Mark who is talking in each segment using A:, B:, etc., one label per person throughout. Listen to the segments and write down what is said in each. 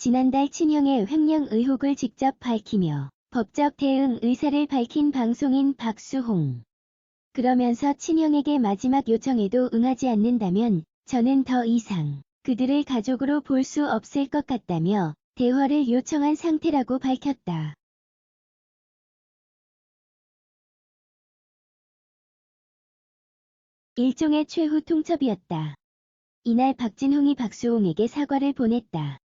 A: 지난달 친형의 횡령 의혹을 직접 밝히며 법적 대응 의사를 밝힌 방송인 박수홍. 그러면서 친형에게 마지막 요청에도 응하지 않는다면 저는 더 이상 그들을 가족으로 볼 수 없을 것 같다며 대화를 요청한 상태라고 밝혔다. 일종의 최후 통첩이었다. 이날 박진홍이 박수홍에게 사과를 보냈다.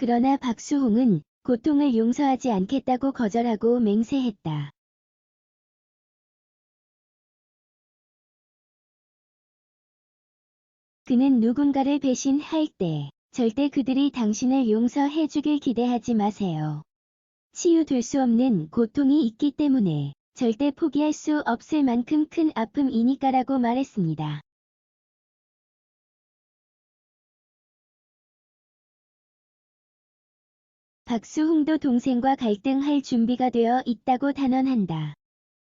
A: 그러나 박수홍은 고통을 용서하지 않겠다고 거절하고 맹세했다. 그는 누군가를 배신할 때 절대 그들이 당신을 용서해 주길 기대하지 마세요. 치유될 수 없는 고통이 있기 때문에 절대 포기할 수 없을 만큼 큰 아픔이니까라고 말했습니다. 박수홍도 동생과 갈등할 준비가 되어 있다고 단언한다.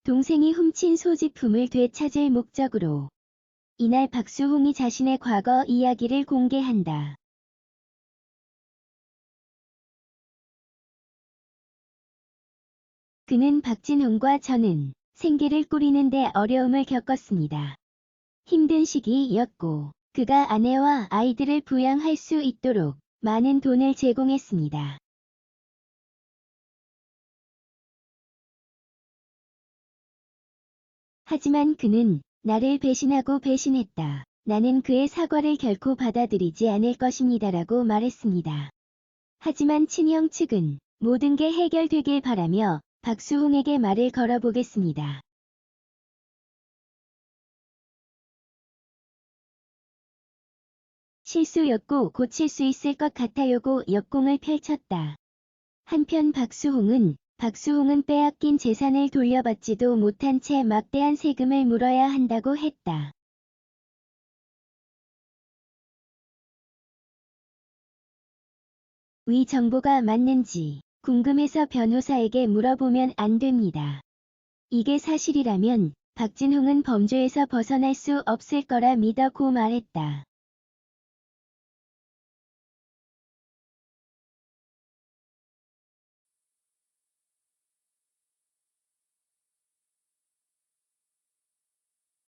A: 동생이 훔친 소지품을 되찾을 목적으로 이날 박수홍이 자신의 과거 이야기를 공개한다. 그는 박진홍과 저는 생계를 꾸리는데 어려움을 겪었습니다. 힘든 시기였고 그가 아내와 아이들을 부양할 수 있도록 많은 돈을 제공했습니다. 하지만 그는 나를 배신하고 배신했다. 나는 그의 사과를 결코 받아들이지 않을 것입니다라고 말했습니다. 하지만 친형 측은 모든 게 해결되길 바라며 박수홍에게 말을 걸어보겠습니다. 실수였고 고칠 수 있을 것 같아요고 역공을 펼쳤다. 한편 박수홍은 박수홍은 빼앗긴 재산을 돌려받지도 못한 채 막대한 세금을 물어야 한다고 했다. 위 정보가 맞는지 궁금해서 변호사에게 물어보면 안 됩니다. 이게 사실이라면 박진홍은 범죄에서 벗어날 수 없을 거라 믿어 고 말했다.